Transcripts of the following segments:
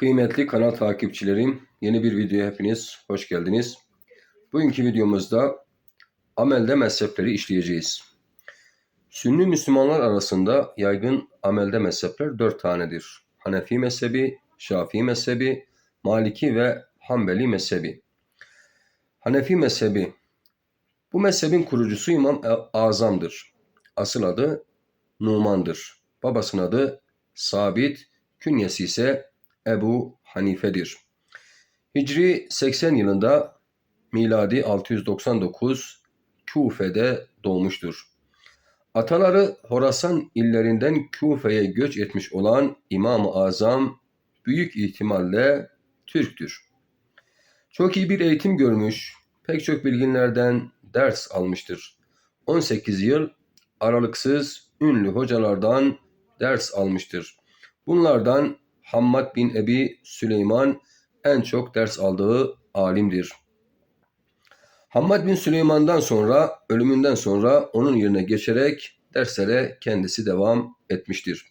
Kıymetli kanal takipçilerim, yeni bir videoya hepiniz hoş geldiniz. Bugünkü videomuzda amelde mezhepleri işleyeceğiz. Sünni Müslümanlar arasında yaygın amelde mezhepler dört tanedir. Hanefi mezhebi, Şafii mezhebi, Maliki ve Hanbeli mezhebi. Hanefi mezhebi, bu mezhebin kurucusu İmam Azam'dır. Asıl adı Numan'dır. Babasının adı Sabit, künyesi ise Ebu Hanife'dir. Hicri 80 yılında miladi 699 Küfe'de doğmuştur. Ataları Horasan illerinden Küfe'ye göç etmiş olan İmam-ı Azam büyük ihtimalle Türktür. Çok iyi bir eğitim görmüş, pek çok bilginlerden ders almıştır. 18 yıl aralıksız ünlü hocalardan ders almıştır. Bunlardan Hammad bin Ebi Süleyman en çok ders aldığı alimdir. Hammad bin Süleyman'dan sonra, ölümünden sonra onun yerine geçerek derslere kendisi devam etmiştir.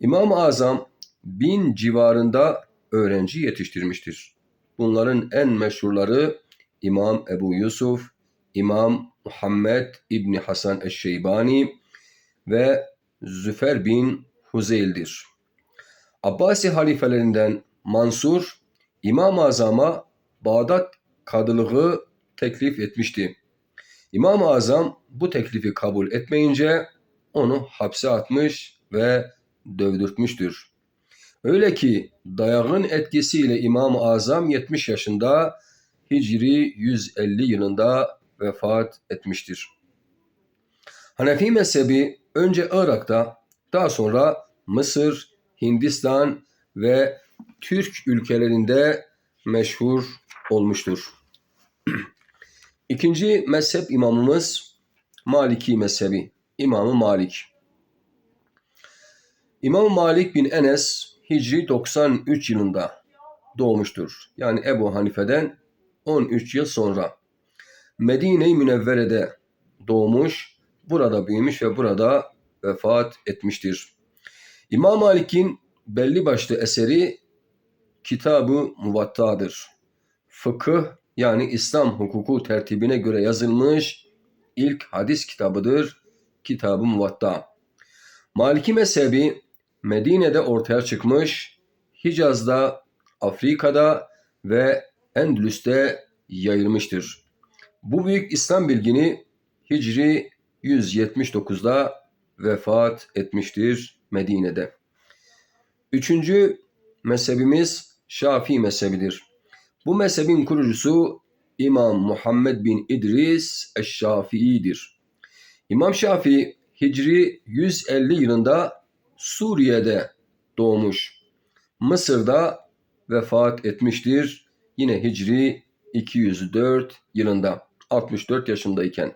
İmam-ı Azam bin civarında öğrenci yetiştirmiştir. Bunların en meşhurları İmam Ebu Yusuf, İmam Muhammed İbni Hasan Eşşeybani ve Züfer bin Huzeyl'dir. Abbasi halifelerinden Mansur, İmam-ı Azam'a Bağdat kadılığı teklif etmişti. İmam-ı Azam bu teklifi kabul etmeyince onu hapse atmış ve dövdürtmüştür. Öyle ki dayağın etkisiyle İmam-ı Azam 70 yaşında Hicri 150 yılında vefat etmiştir. Hanefi mezhebi önce Irak'ta daha sonra Mısır, Hindistan ve Türk ülkelerinde meşhur olmuştur. İkinci mezhep imamımız Maliki mezhebi. İmamı Malik. İmam Malik bin Enes Hicri 93 yılında doğmuştur. Yani Ebu Hanife'den 13 yıl sonra. Medine-i Münevvere'de doğmuş, burada büyümüş ve burada vefat etmiştir. İmam Malik'in belli başlı eseri Kitabı Muvatta'dır. Fıkıh yani İslam hukuku tertibine göre yazılmış ilk hadis kitabıdır Kitabı Muvatta. Maliki mezhebi Medine'de ortaya çıkmış, Hicaz'da, Afrika'da ve Endülüs'te yayılmıştır. Bu büyük İslam bilgini Hicri 179'da vefat etmiştir Medine'de. Üçüncü mezhebimiz Şafii mezhebidir. Bu mezhebin kurucusu İmam Muhammed bin İdris Eşşafii'dir. İmam Şafii Hicri 150 yılında Suriye'de doğmuş. Mısır'da vefat etmiştir. Yine Hicri 204 yılında 64 yaşındayken.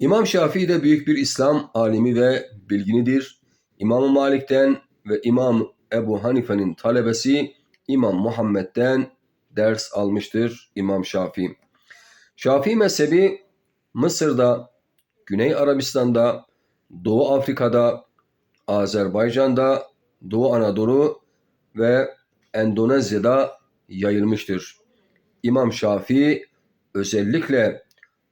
İmam Şafii de büyük bir İslam alimi ve bilginidir. İmam Malik'ten ve İmam Ebu Hanife'nin talebesi İmam Muhammed'den ders almıştır İmam Şafii. Şafii mezhebi Mısır'da, Güney Arabistan'da, Doğu Afrika'da, Azerbaycan'da, Doğu Anadolu ve Endonezya'da yayılmıştır. İmam Şafii özellikle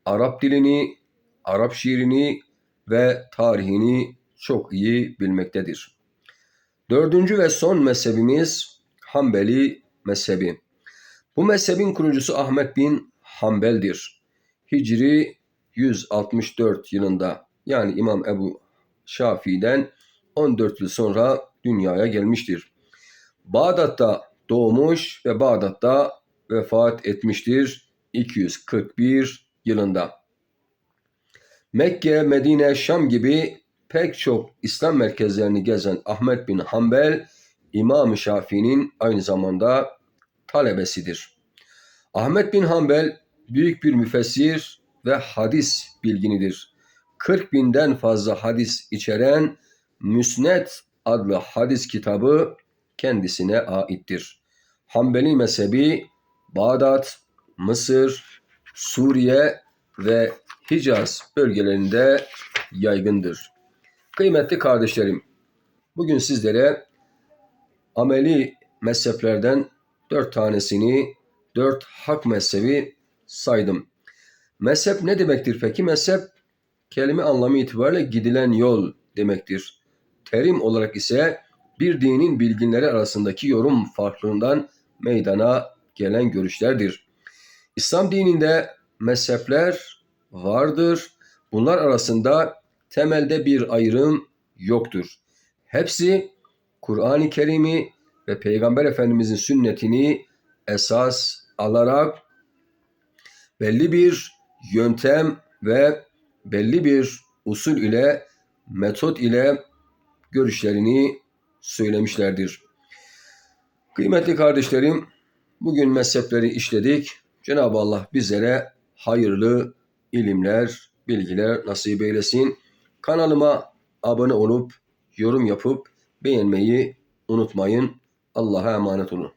Arap dilini, Arap şiirini ve tarihini çok iyi bilmektedir. Dördüncü ve son mezhebimiz Hanbeli mezhebi. Bu mezhebin kurucusu Ahmet bin Hanbel'dir. Hicri 164 yılında yani İmam Ebu Şafii'den 14 yıl sonra dünyaya gelmiştir. Bağdat'ta doğmuş ve Bağdat'ta vefat etmiştir 241 yılında. Mekke, Medine, Şam gibi pek çok İslam merkezlerini gezen Ahmet bin Hanbel, İmam Şafii'nin aynı zamanda talebesidir. Ahmet bin Hanbel büyük bir müfessir ve hadis bilginidir. 40 binden fazla hadis içeren Müsned adlı hadis kitabı kendisine aittir. Hanbeli mezhebi Bağdat, Mısır, Suriye ve Hicaz bölgelerinde yaygındır. Kıymetli kardeşlerim, bugün sizlere ameli mezheplerden dört tanesini, dört hak mezhebi saydım. Mezhep ne demektir peki? Mezhep kelime anlamı itibariyle gidilen yol demektir. Terim olarak ise bir dinin bilginleri arasındaki yorum farklılığından meydana gelen görüşlerdir. İslam dininde mezhepler vardır. Bunlar arasında temelde bir ayrım yoktur. Hepsi Kur'an-ı Kerim'i ve Peygamber Efendimizin sünnetini esas alarak belli bir yöntem ve belli bir usul ile metot ile görüşlerini söylemişlerdir. Kıymetli kardeşlerim, bugün mezhepleri işledik. Cenab-ı Allah bizlere hayırlı ilimler, bilgiler nasip eylesin. Kanalıma abone olup yorum yapıp beğenmeyi unutmayın. Allah'a emanet olun.